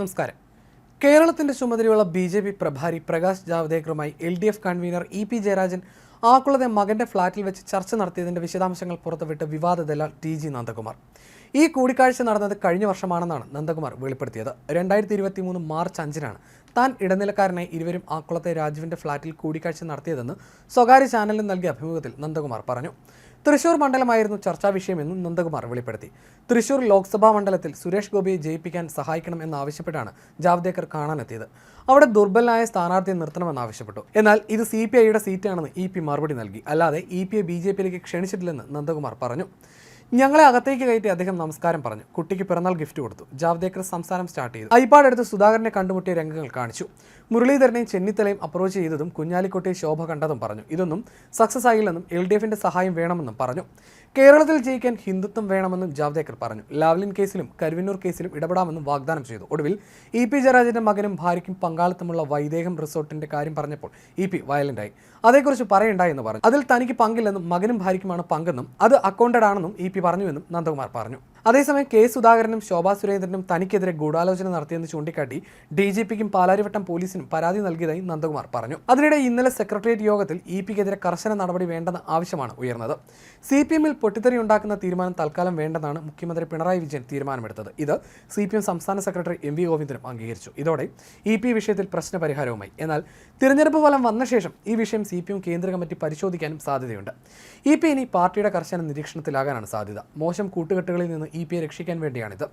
നമസ്കാരം. കേരളത്തിന്റെ ചുമതലയുള്ള ബി ജെ പി പ്രഭാരി Prakash ജാവ്ദേക്കറുമായി L D F convener E P Jayarajan ആക്കുളത്തെ മകന്റെ ഫ്ളാറ്റിൽ വെച്ച് ചർച്ച നടത്തിയതിന്റെ വിശദാംശങ്ങൾ പുറത്തുവിട്ട് വിവാദ ദലാൽ ടി ജി നന്ദകുമാർ. ഈ കൂടിക്കാഴ്ച നടന്നത് കഴിഞ്ഞ വർഷമാണെന്നാണ് നന്ദകുമാർ വെളിപ്പെടുത്തിയത്. രണ്ടായിരത്തി ഇരുപത്തി മൂന്ന് മാർച്ച് അഞ്ചിനാണ് താൻ ഇടനിലക്കാരനായി ഇരുവരും ആക്കുളത്തെ രാജുവിന്റെ ഫ്ളാറ്റിൽ കൂടിക്കാഴ്ച നടത്തിയതെന്ന് സ്വകാര്യ ചാനലിന് നൽകിയ അഭിമുഖത്തിൽ നന്ദകുമാർ പറഞ്ഞു. തൃശൂർ മണ്ഡലമായിരുന്നു ചർച്ചാ വിഷയമെന്നും നന്ദകുമാർ വെളിപ്പെടുത്തി. തൃശൂർ ലോക്സഭാ മണ്ഡലത്തിൽ സുരേഷ് ഗോപിയെ ജയിപ്പിക്കാൻ സഹായിക്കണം എന്നാവശ്യപ്പെട്ടാണ് ജാവ്ദേക്കർ കാണാനെത്തിയത്. അവിടെ ദുർബലനായ സ്ഥാനാർത്ഥിയെ നിർത്തണമെന്നാവശ്യപ്പെട്ടു. എന്നാൽ ഇത് സി പി ഐയുടെ സീറ്റാണെന്ന് ഇ പി മറുപടി നൽകി. അല്ലാതെ ഇ പിയെ ബി ജെ പിയിലേക്ക് ക്ഷണിച്ചിട്ടില്ലെന്ന് നന്ദകുമാർ പറഞ്ഞു. ഞങ്ങളെ അകത്തേക്ക് കയറ്റി അദ്ദേഹം നമസ്കാരം പറഞ്ഞു. കുട്ടിക്ക് പിറന്നാൾ ഗിഫ്റ്റ് കൊടുത്തു. ജാവ്ദേക്കർ സംസാരം സ്റ്റാർട്ട് ചെയ്തു. ഐപാഡ് എടുത്ത് സുധാകരനെ കണ്ടുമുട്ടിയ രംഗങ്ങൾ കാണിച്ചു. മുരളീധരനെയും ചെന്നിത്തലയും അപ്രോച്ച് ചെയ്തതും കുഞ്ഞാലിക്കോട്ടെ ശോഭ കണ്ടതും പറഞ്ഞു. ഇതൊന്നും സക്സസ് ആയില്ലെന്നും എൽ ഡി എഫിന്റെ സഹായം വേണമെന്നും പറഞ്ഞു. കേരളത്തിൽ ജയിക്കാൻ ഹിന്ദുത്വം വേണമെന്നും ജാവ്ദേക്കർ പറഞ്ഞു. ലാവ്ലിൻ കേസിലും കരുവന്നൂർ കേസിലും ഇടപെടാമെന്നും വാഗ്ദാനം ചെയ്തു. ഒടുവിൽ ഇ പി ജയരാജന്റെ മകനും ഭാര്യയ്ക്കും പങ്കാളിത്തമുള്ള വൈദേഹം റിസോർട്ടിന്റെ കാര്യം പറഞ്ഞപ്പോൾ ഇ പി വയലന്റായി അതേക്കുറിച്ച് പറയണ്ടായെന്ന് പറഞ്ഞു. അതിൽ തനിക്ക് പങ്കില്ലെന്നും മകനും ഭാര്യയ്ക്കുമാണ് പങ്കെന്നും അത് അക്കൗണ്ടഡ് ആണെന്നും ഇ പി പറഞ്ഞുവെന്നും നന്ദകുമാർ പറഞ്ഞു. അതേസമയം കെ സുധാകരനും ശോഭാ സുരേന്ദ്രനും തനിക്കെതിരെ ഗൂഢാലോചന നടത്തിയെന്ന് ചൂണ്ടിക്കാട്ടി ഡി ജി പിക്കും പാലാരിവട്ടം പോലീസിനും പരാതി നൽകിയതായി നന്ദകുമാർ പറഞ്ഞു. അതിനിടെ ഇന്നലെ സെക്രട്ടേറിയറ്റ് യോഗത്തിൽ ഇ പിക്കെതിരെ കർശന നടപടി വേണ്ടെന്ന ആവശ്യമാണ് ഉയർന്നത്. സി പി എമ്മിൽ പൊട്ടിത്തെറി ഉണ്ടാക്കുന്ന തീരുമാനം തൽക്കാലം വേണ്ടെന്നാണ് മുഖ്യമന്ത്രി പിണറായി വിജയൻ തീരുമാനമെടുത്തത്. ഇത് സി പി എം സംസ്ഥാന സെക്രട്ടറി എം വി ഗോവിന്ദനും അംഗീകരിച്ചു. ഇതോടെ ഇ പി വിഷയത്തിൽ പ്രശ്നപരിഹാരവുമായി. എന്നാൽ തിരഞ്ഞെടുപ്പ് ഫലം വന്ന ശേഷം ഈ വിഷയം സി പി എം കേന്ദ്ര കമ്മിറ്റി പരിശോധിക്കാനും സാധ്യതയുണ്ട്. ഇ പി ഇനി പാർട്ടിയുടെ കർശന നിരീക്ഷണത്തിലാകാനാണ് സാധ്യത. മോശം കൂട്ടുകെട്ടുകളിൽ നിന്ന് ഇ പിയെ രക്ഷിക്കാൻ വേണ്ടിയാണിത്.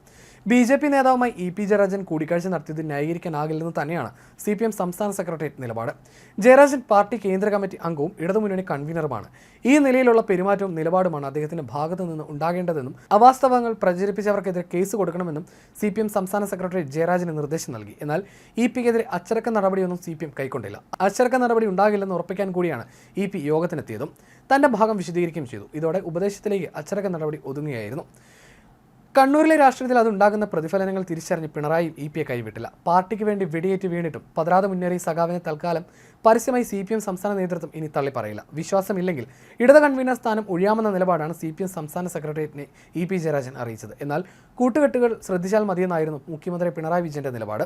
ബി ജെ പി നേതാവുമായി ഇ പി ജയരാജൻ കൂടിക്കാഴ്ച നടത്തിയത് ന്യായീകരിക്കാനാകില്ലെന്ന് തന്നെയാണ് സി പി എം സംസ്ഥാന സെക്രട്ടേറിയറ്റ് നിലപാട്. ജയരാജൻ പാർട്ടി കേന്ദ്ര കമ്മിറ്റി അംഗവും ഇടതുമുന്നണി കൺവീനറുമാണ്. ഈ നിലയിലുള്ള പെരുമാറ്റവും നിലപാടുമാണ് അദ്ദേഹത്തിന്റെ ഭാഗത്തു നിന്ന് ഉണ്ടാകേണ്ടതെന്നും അവാസ്തവങ്ങൾ പ്രചരിപ്പിച്ചവർക്കെതിരെ കേസ് കൊടുക്കണമെന്നും സി പി എം സംസ്ഥാന സെക്രട്ടറി ജയരാജന് നിർദ്ദേശം നൽകി. എന്നാൽ ഇ പിക്കെതിരെ അച്ചടക്ക നടപടിയൊന്നും സി പി എം കൈക്കൊണ്ടില്ല. അച്ചടക്ക നടപടി ഉണ്ടാകില്ലെന്ന് ഉറപ്പിക്കാൻ കൂടിയാണ് ഇ പി യോഗത്തിനെത്തിയതും. തന്റെ ഭാഗം വിശദീകരിക്കുകയും ചെയ്തു. ഇതോടെ ഉപദേശത്തിലേക്ക് അച്ചടക്ക നടപടി ഒതുങ്ങുകയായിരുന്നു. കണ്ണൂരിലെ രാഷ്ട്രീയത്തിൽ അതുണ്ടാകുന്ന പ്രതിഫലനങ്ങൾ തിരിച്ചറിഞ്ഞ് പിണറായി ഇ പിയെ കൈവിട്ടില്ല. പാർട്ടിക്ക് വേണ്ടി വെടിയേറ്റ് വീണിട്ടും പതരാതെ മുന്നേറിയ സഖാവിനെ തൽക്കാലം പരസ്യമായി സി പി എം സംസ്ഥാന നേതൃത്വം ഇനി തള്ളിപ്പറയില്ല വിശ്വാസമില്ലെങ്കിൽ ഇടത് കൺവീനർ സ്ഥാനം ഒഴിയാമെന്ന നിലപാടാണ് സി പി എം സംസ്ഥാന സെക്രട്ടേറിയറ്റിനെ ഇ പി ജയരാജൻ അറിയിച്ചത്. എന്നാൽ കൂട്ടുകെട്ടുകൾ ശ്രദ്ധിച്ചാൽ മതിയെന്നായിരുന്നു മുഖ്യമന്ത്രി പിണറായി വിജയന്റെ നിലപാട്.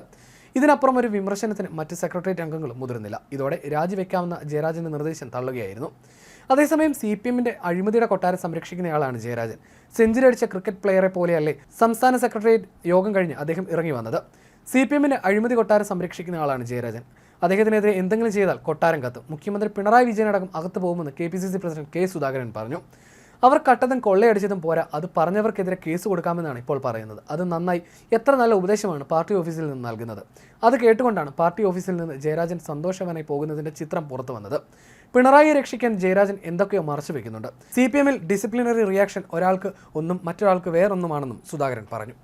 ഇതിനപ്പുറം ഒരു വിമർശനത്തിന് മറ്റ് സെക്രട്ടേറിയറ്റ് അംഗങ്ങളും മുതിർന്നില്ല. ഇതോടെ രാജിവെക്കാമെന്ന ജയരാജന്റെ നിർദ്ദേശം തള്ളുകയായിരുന്നു. അതേസമയം സി പി എമ്മിന്റെ അഴിമതിയുടെ കൊട്ടാരം സംരക്ഷിക്കുന്നയാളാണ് ജയരാജൻ. സെഞ്ചുറി അടിച്ച ക്രിക്കറ്റ് പ്ലെയറെ പോലെയല്ലേ സംസ്ഥാന സെക്രട്ടേറിയറ്റ് യോഗം കഴിഞ്ഞ് അദ്ദേഹം ഇറങ്ങി വന്നത്. സി പി എമ്മിന്റെ അഴിമതി കൊട്ടാരം സംരക്ഷിക്കുന്ന ആളാണ് ജയരാജൻ. അദ്ദേഹത്തിനെതിരെ എന്തെങ്കിലും ചെയ്താൽ കൊട്ടാരം കത്തും. മുഖ്യമന്ത്രി പിണറായി വിജയനടക്കം അകത്ത് പോകുമെന്ന് K P C C president K Sudhakaran പറഞ്ഞു. അവർ കട്ടതും കൊള്ളയടിച്ചതും പോരാ. അത് പറഞ്ഞവർക്കെതിരെ കേസ് കൊടുക്കാമെന്നാണ് ഇപ്പോൾ പറയുന്നത്. അത് നന്നായി എത്ര നല്ല ഉപദേശമാണ് പാർട്ടി ഓഫീസിൽ നിന്ന് നൽകുന്നത്. അത് കേട്ടുകൊണ്ടാണ് പാർട്ടി ഓഫീസിൽ നിന്ന് ജയരാജൻ സന്തോഷവാനായി പോകുന്നതിന്റെ ചിത്രം പുറത്തു വന്നത്. പിണറായി രക്ഷിക്കാൻ ജയരാജൻ എന്തൊക്കെയോ മറച്ചു വെക്കുന്നുണ്ട്. സി പി എമ്മിൽ ഡിസിപ്ലിനറി റിയാക്ഷൻ ഒരാൾക്ക് ഒന്നും മറ്റൊരാൾക്ക് വേറൊന്നുമാണെന്നും സുധാകരൻ പറഞ്ഞു.